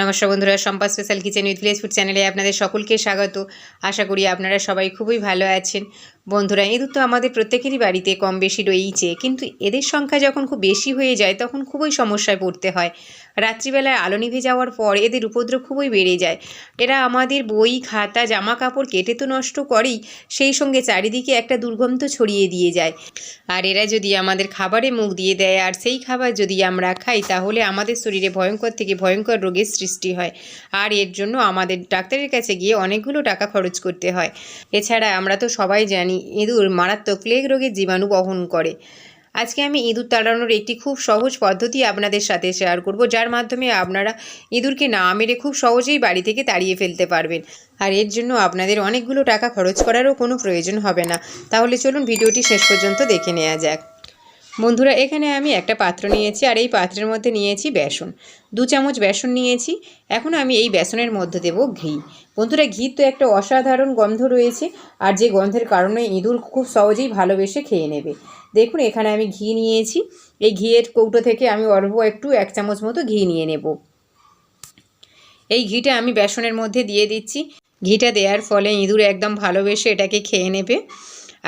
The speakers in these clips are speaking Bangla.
নমস্কার বন্ধুরা Sampa special kitchen with village food চ্যানেলে আপনাদের সকলকে স্বাগত। আশা করি আপনারা সবাই খুবই ভালো আছেন। বন্ধুরা ইঁদুর তো আমাদের প্রত্যেকেরই বাড়িতে কম বেশি রয়েইছে, কিন্তু এদের সংখ্যা যখন খুব বেশি হয়ে যায়, তখন খুবই সমস্যায় পড়তে হয়। রাত্রিবেলায় আলো নিভে যাওয়ার পর এদের উপদ্রব খুবই বেড়ে যায়। এরা আমাদের বই, খাতা জামা কাপড় কেটে তো নষ্ট করেই সেই সঙ্গে চারিদিকে একটা দুর্গন্ধ ছড়িয়ে দিয়ে যায়। আর এরা যদি আমাদের খাবারে মুখ দিয়ে দেয়, আর সেই খাবার যদি আমরা খাই, তাহলে আমাদের শরীরে ভয়ঙ্কর থেকে ভয়ঙ্কর রোগের হয়। আর এর জন্য আমাদের ডাক্তারের কাছে গিয়ে অনেকগুলো টাকা খরচ করতে হয়। এছাড়া আমরা তো সবাই জানি, ইঁদুর মারাত্মক প্লেগ রোগের জীবাণু বহন করে। আজকে আমি ইঁদুর তাড়ানোর একটি খুব সহজ পদ্ধতি আপনাদের সাথে শেয়ার করব, যার মাধ্যমে আপনারা ইঁদুরকে না মেরে খুব সহজেই বাড়ি থেকে তাড়িয়ে ফেলতে পারবেন। আর এর জন্য আপনাদের অনেকগুলো টাকা খরচ করারও কোনো প্রয়োজন হবে না। তাহলে চলুন ভিডিওটি শেষ পর্যন্ত দেখে নেওয়া যাক। বন্ধুরা, এখানে আমি একটা পাত্র নিয়েছি আর এই পাত্রের মধ্যে নিয়েছি বেসন। দু চামচ বেসন নিয়েছি। এখন আমি এই বেসনের মধ্যে দেব ঘি। বন্ধুরা ঘি তো একটা অসাধারণ গন্ধ রয়েছে আর যে গন্ধের কারণে ইঁদুর খুব সহজেই ভালোবেসে খেয়ে নেবে। দেখুন, এখানে আমি ঘি নিয়েছি। এই ঘিয়ের কৌটো থেকে আমি অল্প একটু, এক চামচ মতো ঘি নিয়ে নেব। এই ঘিটা আমি বেসনের মধ্যে দিয়ে দিচ্ছি। ঘিটা দেওয়ার ফলে ইঁদুর একদম ভালোবেসে এটাকে খেয়ে নেবে।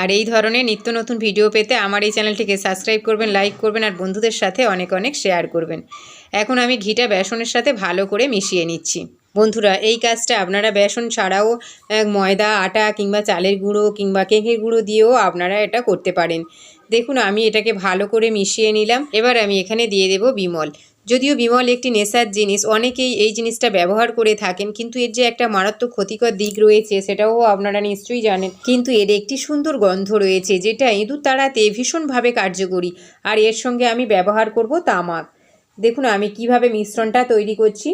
আর এই ধরনের নিত্য নতুন ভিডিও পেতে আমার এই চ্যানেলটিকে সাবস্ক্রাইব করবেন লাইক করবেন আর বন্ধুদের সাথে অনেক অনেক শেয়ার করবেন। এখন আমি ঘিটা বেসনের সাথে ভালো করে মিশিয়ে নিচ্ছি। বন্ধুরা, এই কাজটা আপনারা বেসন ছাড়াও ময়দা, আটা কিংবা চালের গুঁড়ো কিংবা কেকের গুঁড়ো দিয়েও আপনারা এটা করতে পারেন। দেখুন, আমি এটাকে ভালো করে মিশিয়ে নিলাম। এবার আমি এখানে দিয়ে দেব বিমল। যদিও বিমল একটি নেশার জিনিস, অনেকেই এই জিনিসটা ব্যবহার করে থাকেন, কিন্তু এর যে একটা মারাত্মক ক্ষতিকর দিক রয়েছে, সেটাও আপনারা নিশ্চয়ই জানেন। কিন্তু এর একটি সুন্দর গন্ধ রয়েছে যেটা ইঁদুর তাড়াতে ভীষণভাবে কার্যকরী। আর এর সঙ্গে আমি ব্যবহার করব তামাক। দেখুন, আমি কীভাবে মিশ্রণটা তৈরি করছি।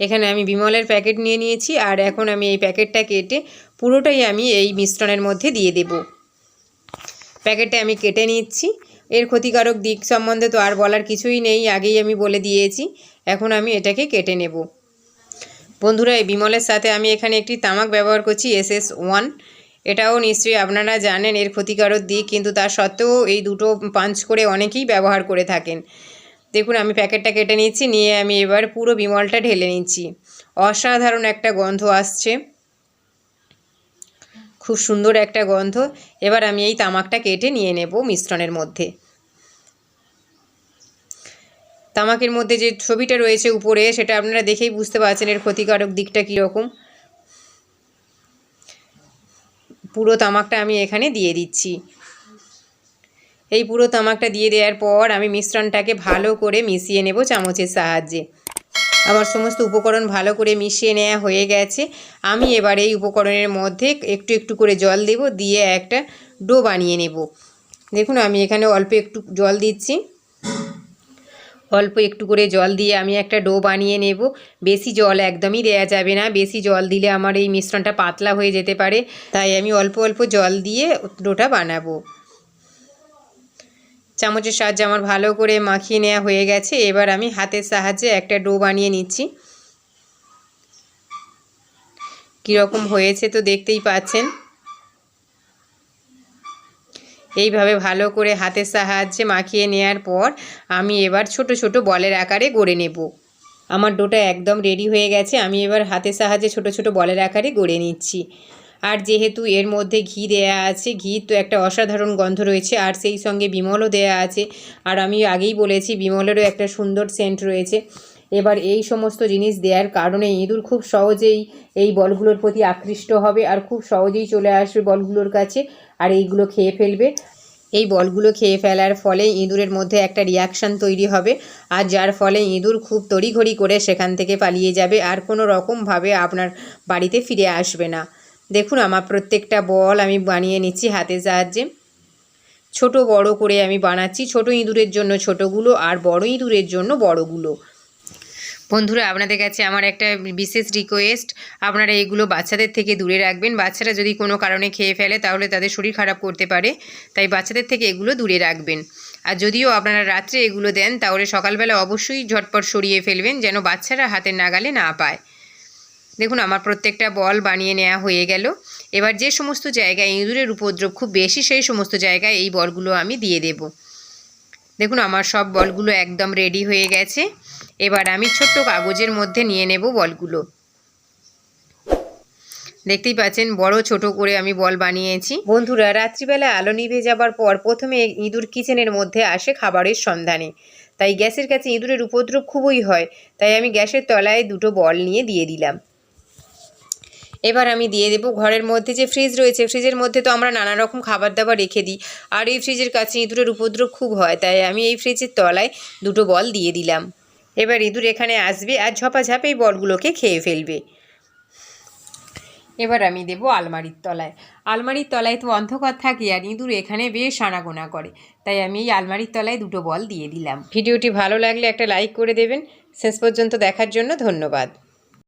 এখানে আমি বিমলের প্যাকেট নিয়ে নিয়েছি আর এখন আমি এই প্যাকেটটা কেটে পুরোটাই আমি এই মিশ্রণের মধ্যে দিয়ে দেব। প্যাকেটটা আমি কেটে নিচ্ছি। এর ক্ষতিকারক দিক সম্বন্ধে তো আর বলার কিছুই নেই, আগেই আমি বলে দিয়েছি। এখন আমি এটাকে কেটে নেব। বন্ধুরা, এই বিমলের সাথে আমি এখানে একটি তামাক ব্যবহার করছি, এস এস ওয়ান। এটাও নিশ্চয়ই আপনারা জানেন এর ক্ষতিকারক দিক, কিন্তু তার সত্ত্বেও এই দুটো পাঞ্চ করে অনেকেই ব্যবহার করে থাকেন। দেখুন, আমি প্যাকেটটা কেটে নিচ্ছি নিয়ে আমি এবার পুরো বিমলটা ঢেলে নিচ্ছি অসাধারণ একটা গন্ধ আসছে। খুব সুন্দর একটা গন্ধ। এবার আমি এই তামাকটা কেটে নিয়ে নেব মিশ্রণের মধ্যে। তামাকের মধ্যে যে ছবিটা রয়েছে উপরে, সেটা আপনারা দেখেই বুঝতে পারছেন এর ক্ষতিকারক দিকটা কীরকম। পুরো তামাকটা আমি এখানে দিয়ে দিচ্ছি। এই পুরো তামাকটা দিয়ে দেওয়ার পর আমি মিশ্রণটাকে ভালো করে মিশিয়ে নেব চামচের সাহায্যে। আমার সমস্ত উপকরণ ভালো করে মিশিয়ে নেওয়া হয়ে গেছে। আমি এবার এই উপকরণের মধ্যে একটু একটু করে জল দেব, দিয়ে একটা ডো বানিয়ে নেব। দেখুন, আমি এখানে অল্প একটু জল দিচ্ছি। অল্প একটু করে জল দিয়ে আমি একটা ডো বানিয়ে নেব। বেশি জল একদমই দেয়া যাবে না। বেশি জল দিলে আমার এই মিশ্রণটা পাতলা হয়ে যেতে পারে। তাই আমি অল্প অল্প জল দিয়ে ডোটা বানাবো। চামচের সাহায্যে আমার ভালো করে মাখিয়ে নেওয়া হয়ে গেছে। এবার আমি হাতের সাহায্যে একটা ডো বানিয়ে নিচ্ছি। কীরকম হয়েছে তো দেখতেই পাচ্ছেন। এইভাবে ভালো করে হাতের সাহায্যে মাখিয়ে নেওয়ার পর আমি এবার ছোট ছোট বলের আকারে গড়ে নেব। আমার ডোটা একদম রেডি হয়ে গেছে। আমি এবার হাতের সাহায্যে ছোট ছোট বলের আকারে গড়ে নিচ্ছি। আর যেহেতু এর মধ্যে ঘি দেয়া আছে, ঘি তো একটা অসাধারণ গন্ধ রয়েছে, আর সেই সঙ্গে বিমলও দেয়া আছে। আর আমি আগেই বলেছি, বিমলেরও একটা সুন্দর সেন্ট রয়েছে। এবার এই সমস্ত জিনিস দেওয়ার কারণে ইঁদুর খুব সহজেই এই বলগুলোর প্রতি আকৃষ্ট হবে আর খুব সহজেই চলে আসবে বলগুলোর কাছে আর এইগুলো খেয়ে ফেলবে। এই বলগুলো খেয়ে ফেলার ফলে ইঁদুরের মধ্যে একটা রিয়াকশান তৈরি হবে আর যার ফলে ইঁদুর খুব তড়িঘড়ি করে সেখান থেকে পালিয়ে যাবে আর কোনো রকমভাবে আপনার বাড়িতে ফিরে আসবে না। দেখুন আমার প্রত্যেকটা বল আমি বানিয়ে নিচ্ছি হাতের সাহায্যে। ছোট বড় করে আমি বানাচ্ছি, ছোট ইঁদুরের জন্য ছোটগুলো আর বড় ইঁদুরের জন্য বড়গুলো। বন্ধুরা, আপনাদের কাছে আমার একটা বিশেষ রিকোয়েস্ট আপনারা এগুলো বাচ্চাদের থেকে দূরে রাখবেন। বাচ্চারা যদি কোনো কারণে খেয়ে ফেলে, তাহলে তাদের শরীর খারাপ করতে পারে। তাই বাচ্চাদের থেকে এগুলো দূরে রাখবেন। আর যদিও আপনারা রাত্রে এগুলো দেন, তাহলে সকালবেলা অবশ্যই ঝটপট সরিয়ে ফেলবেন, যেন বাচ্চারা হাতের নাগালে না পায়। দেখুন, আমার প্রত্যেকটা বল বানিয়ে নেওয়া হয়ে গেল। এবার যে সমস্ত জায়গায় ইঁদুরের উপদ্রব খুব বেশি, সেই সমস্ত জায়গায় এই বলগুলো আমি দিয়ে দেব। দেখুন, আমার সব বলগুলো একদম রেডি হয়ে গেছে। এবার আমি ছোট্ট কাগজের মধ্যে নিয়ে নেব বলগুলো। দেখতেই পাচ্ছেন, বড় ছোট করে আমি বল বানিয়েছি। বন্ধুরা, রাত্রিবেলা আলো নিভে যাবার পর প্রথমে ইঁদুর কিচেনের মধ্যে আসে খাবারের সন্ধানে। তাই গ্যাসের কাছে ইঁদুরের উপদ্রব খুবই হয়। তাই আমি গ্যাসের তলায় দুটো বল নিয়ে দিয়ে দিলাম। এবার আমি দিয়ে দেবো ঘরের মধ্যে যে ফ্রিজ রয়েছে ফ্রিজের মধ্যে তো আমরা নানা রকম খাবার দাবার রেখে দিই। আর এই ফ্রিজের কাছে ইঁদুরের উপদ্রব খুব হয়, তাই আমি এই ফ্রিজের তলায় দুটো বল দিয়ে দিলাম। এবার ইঁদুর এখানে আসবে আর ঝপাঝপ এই বলগুলোকে খেয়ে ফেলবে। এবার আমি দেবো আলমারির তলায়। আলমারির তলায় তো অন্ধকার থাকে আর ইঁদুর এখানে বেশ আনাগোনা করে, তাই আমি এই আলমারির তলায় দুটো বল দিয়ে দিলাম। ভিডিওটি ভালো লাগলে একটা লাইক করে দেবেন। শেষ পর্যন্ত দেখার জন্য ধন্যবাদ।